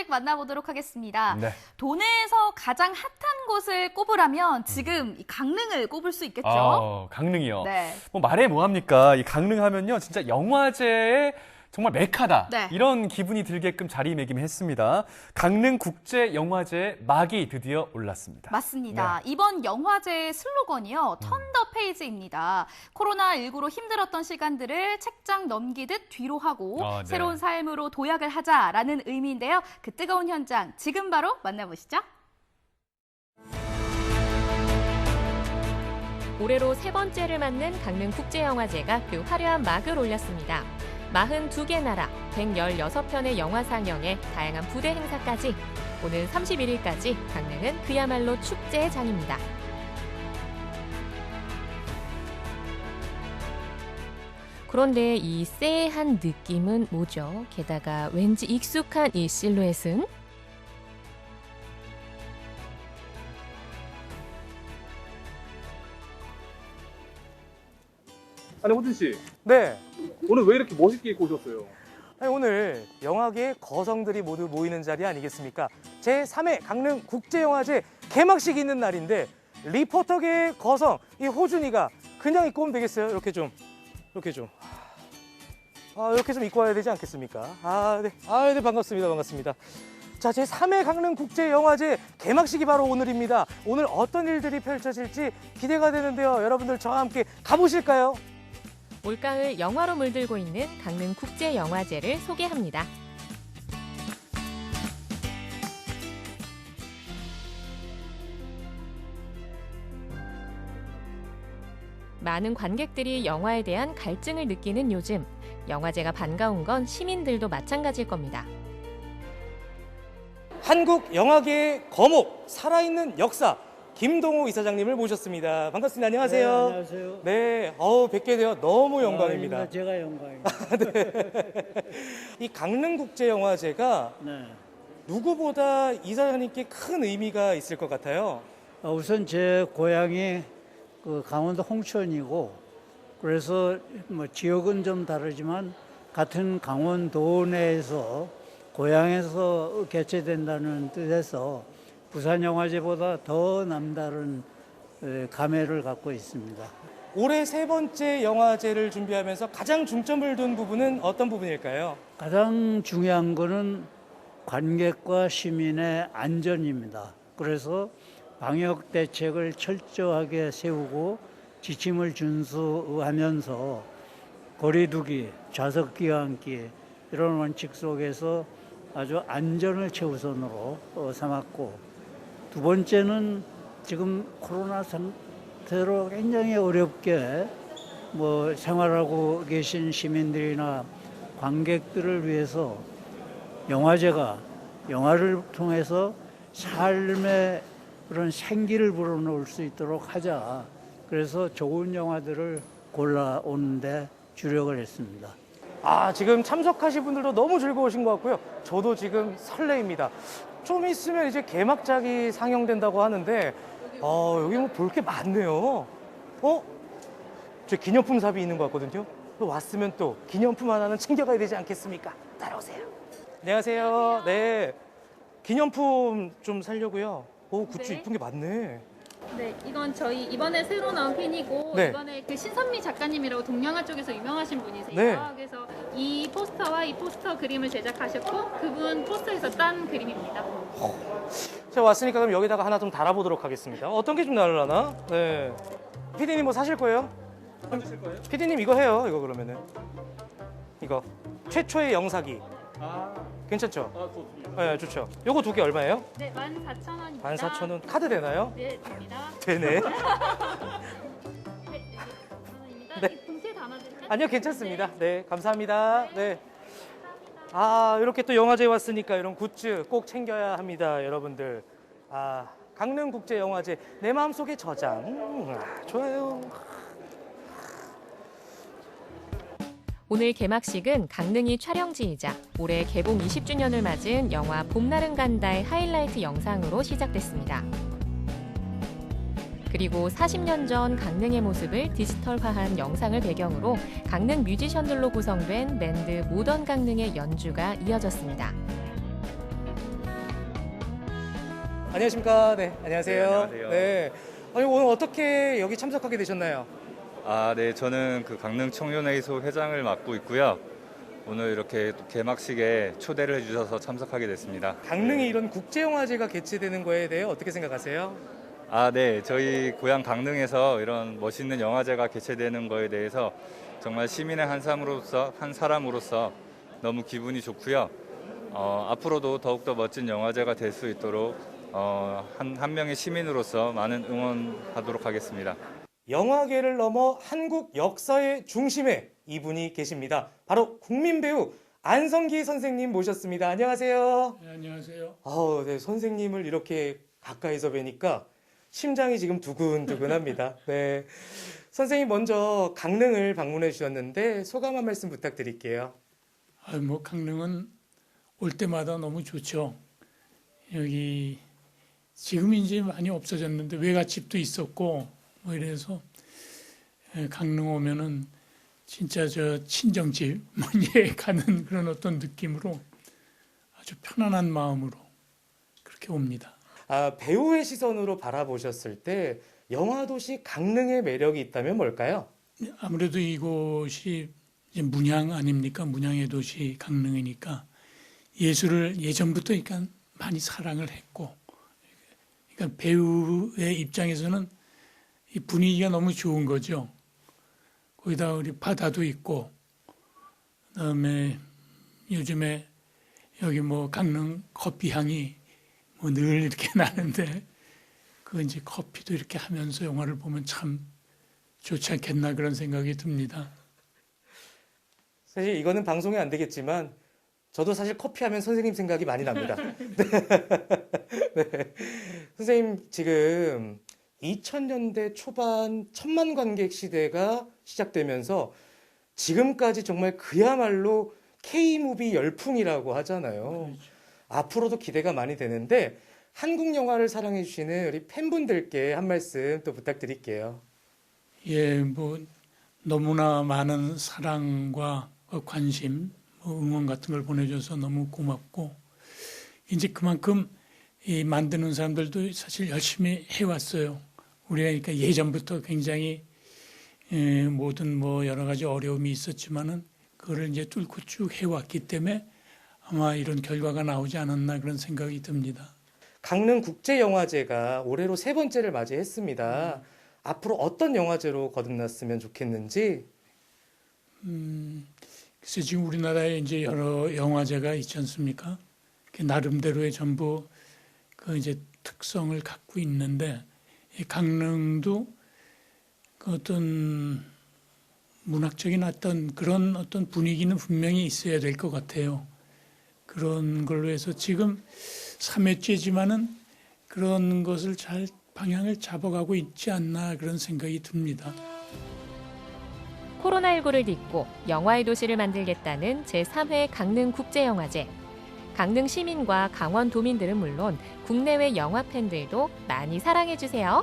소식 만나보도록 하겠습니다. 네. 도내에서 가장 핫한 곳을 꼽으라면 지금 이 강릉을 꼽을 수 있겠죠? 아, 강릉이요. 네. 뭐 말해 뭐합니까? 이 강릉 하면요, 진짜 영화제의 정말 메카다. 네. 이런 기분이 들게끔 자리매김했습니다. 강릉 국제 영화제 막이 드디어 올랐습니다. 맞습니다. 네. 이번 영화제의 슬로건이요. 턴더 페이지입니다. 코로나19로 힘들었던 시간들을 책장 넘기듯 뒤로 하고 아, 네. 새로운 삶으로 도약을 하자라는 의미인데요. 그 뜨거운 현장 지금 바로 만나보시죠. 올해로 세 번째를 맞는 강릉국제영화제가 그 화려한 막을 올렸습니다. 42개 나라, 116편의 영화 상영에 다양한 부대 행사까지 오는 31일까지 강릉은 그야말로 축제의 장입니다. 그런데 이 쎄한 느낌은 뭐죠? 게다가 왠지 익숙한 이 실루엣은 아니 호준 씨 네. 오늘 왜 이렇게 멋있게 입고 오셨어요? 아니, 오늘 영화계 거성들이 모두 모이는 자리 아니겠습니까? 제3회 강릉 국제영화제 개막식이 있는 날인데 리포터계의 거성 이 호준이가 그냥 입고 오면 되겠어요? 이렇게 좀 이렇게 좀 아, 이렇게 좀 입고 와야 되지 않겠습니까? 아, 네. 아, 네, 반갑습니다. 반갑습니다. 자, 제3회 강릉 국제 영화제 개막식이 바로 오늘입니다. 오늘 어떤 일들이 펼쳐질지 기대가 되는데요. 여러분들 저와 함께 가보실까요? 올가을 영화로 물들고 있는 강릉 국제영화제를 소개합니다. 많은 관객들이 영화에 대한 갈증을 느끼는 요즘, 영화제가 반가운 건 시민들도 마찬가지일 겁니다. 한국 영화계의 거목 살아있는 역사 김동호 이사장님을 모셨습니다. 반갑습니다. 안녕하세요. 네, 안녕하세요. 네, 어우 뵙게 되어 너무 영광입니다. 아닙니다. 제가 영광입니다. 이 강릉국제영화제가 네. 누구보다 이사장님께 큰 의미가 있을 것 같아요. 어, 우선 제 고향이 그 강원도 홍천이고 그래서 뭐 지역은 좀 다르지만 같은 강원도 내에서 고향에서 개최된다는 뜻에서 부산 영화제보다 더 남다른 에, 감회를 갖고 있습니다. 올해 세 번째 영화제를 준비하면서 가장 중점을 둔 부분은 어떤 부분일까요? 가장 중요한 거는 관객과 시민의 안전입니다. 그래서 방역 대책을 철저하게 세우고 지침을 준수하면서 거리두기, 좌석 기앉기 이런 원칙 속에서 아주 안전을 최우선으로 어, 삼았고 두 번째는 지금 코로나 상태로 굉장히 어렵게 뭐 생활하고 계신 시민들이나 관객들을 위해서 영화제가 영화를 통해서 삶의 그런 생기를 불어넣을 수 있도록 하자. 그래서 좋은 영화들을 골라오는데 주력을 했습니다. 아, 지금 참석하신 분들도 너무 즐거우신 것 같고요. 저도 지금 설레입니다. 좀 있으면 이제 개막작이 상영된다고 하는데, 어, 여기 뭐 볼 게 많네요. 어? 저 기념품 삽이 있는 것 같거든요. 또 왔으면 또 기념품 하나는 챙겨가야 되지 않겠습니까? 따라오세요. 안녕하세요. 네. 기념품 좀 살려고요. 오, 굿즈 네. 이쁜 게 많네. 네, 이건 저희 이번에 새로 나온 펜이고 네. 이번에 그 신선미 작가님이라고 동양화 쪽에서 유명하신 분이세요. 네. 그래서 이 포스터와 이 포스터 그림을 제작하셨고 그분 포스터에서 딴 그림입니다. 제가 왔으니까 그럼 여기다가 하나 좀 달아보도록 하겠습니다. 어떤 게 좀 나으려나? 네. 피디님 뭐 사실 거예요? 사실 거예요? 피디님 이거 해요. 이거 그러면은. 이거. 최초의 영사기. 괜찮죠? 아, 좋습니다. 네, 좋죠. 요거 두 개 얼마예요? 네, 14,000원입니다. 14,000원. 카드 되나요? 네, 됩니다. 되네. 네, 네, 14,000원입니다. 네. 이 봉투에 담아드릴까요? 아니요, 괜찮습니다. 네, 감사합니다. 네. 아, 이렇게 또 영화제에 왔으니까 이런 굿즈 꼭 챙겨야 합니다, 여러분들. 아, 강릉국제영화제 내 마음속의 저장. 아, 좋아요. 오늘 개막식은 강릉이 촬영지이자 올해 개봉 20주년을 맞은 영화 봄날은 간다의 하이라이트 영상으로 시작됐습니다. 그리고 40년 전 강릉의 모습을 디지털화한 영상을 배경으로 강릉 뮤지션들로 구성된 밴드 모던 강릉의 연주가 이어졌습니다. 안녕하십니까? 네, 안녕하세요. 네, 안녕하세요. 네. 아니 오늘 어떻게 여기 참석하게 되셨나요? 아, 네, 저는 그 강릉 청년회의소 회장을 맡고 있고요. 오늘 이렇게 또 개막식에 초대를 해주셔서 참석하게 됐습니다. 강릉에 이런 국제영화제가 개최되는 거에 대해 어떻게 생각하세요? 아, 네, 저희 고향 강릉에서 이런 멋있는 영화제가 개최되는 거에 대해서 정말 시민의 한 사람으로서 한 사람으로서 너무 기분이 좋고요. 어, 앞으로도 더욱더 멋진 영화제가 될 수 있도록 어, 한, 한 명의 시민으로서 많은 응원하도록 하겠습니다. 영화계를 넘어 한국 역사의 중심에 이분이 계십니다. 바로 국민 배우 안성기 선생님 모셨습니다. 안녕하세요. 네, 안녕하세요. 아우, 네, 선생님을 이렇게 가까이서 뵈니까 심장이 지금 두근두근합니다. 네. 선생님 먼저 강릉을 방문해 주셨는데 소감 한 말씀 부탁드릴게요. 아, 뭐 강릉은 올 때마다 너무 좋죠. 여기 지금 이제 많이 없어졌는데 외갓집도 있었고 뭐 이래서 에, 강릉 오면은 진짜 저 친정집 뭐예 가는 그런 어떤 느낌으로 아주 편안한 마음으로 그렇게 옵니다. 아, 배우의 시선으로 바라보셨을 때 영화도시 강릉의 매력이 있다면 뭘까요? 아무래도 이곳이 문양 아닙니까? 문양의 도시 강릉이니까 예술을 예전부터 그러니까 많이 사랑을 했고 그러니까 배우의 입장에서는 이 분위기가 너무 좋은 거죠. 거기다 우리 바다도 있고 그다음에 요즘에 여기 뭐 강릉 커피 향이 뭐 늘 이렇게 나는데 그 이제 커피도 이렇게 하면서 영화를 보면 참 좋지 않겠나 그런 생각이 듭니다. 사실 이거는 방송에 안 되겠지만 저도 사실 커피 하면 선생님 생각이 많이 납니다. 네. 선생님 지금 2000년대 초반 천만 관객 시대가 시작되면서 지금까지 정말 그야말로 K무비 열풍이라고 하잖아요. 앞으로도 기대가 많이 되는데 한국 영화를 사랑해 주시는 우리 팬분들께 한 말씀 또 부탁드릴게요. 예, 뭐 너무나 많은 사랑과 그 관심, 뭐 응원 같은 걸 보내줘서 너무 고맙고 이제 그만큼 이 만드는 사람들도 사실 열심히 해왔어요. 우리가 그러니까 예전부터 굉장히 예, 모든 뭐 여러 가지 어려움이 있었지만은 그거를 이제 뚫고 쭉 해왔기 때문에 아마 이런 결과가 나오지 않았나 그런 생각이 듭니다. 강릉 국제 영화제가 올해로 세 번째를 맞이했습니다. 앞으로 어떤 영화제로 거듭났으면 좋겠는지 음, 그래서 지금 우리나라에 이제 여러 영화제가 있지 않습니까? 그 나름대로의 전부 그 이제 특성을 갖고 있는데 이 강릉도 그 어떤 문학적인 어떤 그런 어떤 분위기는 분명히 있어야 될 것 같아요. 그런 걸로 해서 지금 3회째지만은 그런 것을 잘 방향을 잡아가고 있지 않나 그런 생각이 듭니다. 코로나19를 딛고 영화의 도시를 만들겠다는 제3회 강릉국제영화제. 강릉 시민과 강원 도민들은 물론 국내외 영화 팬들도 많이 사랑해주세요.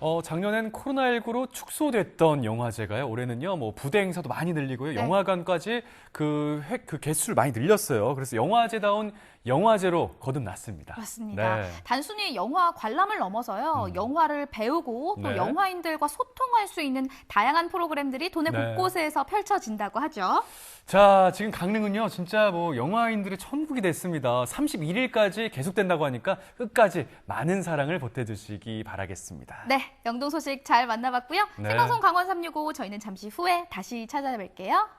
어, 작년엔 코로나19로 축소됐던 영화제가요. 올해는요, 뭐 부대 행사도 많이 늘리고요. 네. 영화관까지 그, 획, 그 개수를 많이 늘렸어요. 그래서 영화제다운 영화제로 거듭났습니다. 맞습니다. 네. 단순히 영화 관람을 넘어서요. 음. 영화를 배우고 또 네. 영화인들과 소통할 수 있는 다양한 프로그램들이 도내 네. 곳곳에서 펼쳐진다고 하죠. 자, 지금 강릉은요, 진짜 뭐 영화인들의 천국이 됐습니다. 31일까지 계속된다고 하니까 끝까지 많은 사랑을 보태 주시기 바라겠습니다. 네, 영동 소식 잘 만나봤고요. 네. 생방송 강원 365 저희는 잠시 후에 다시 찾아뵐게요.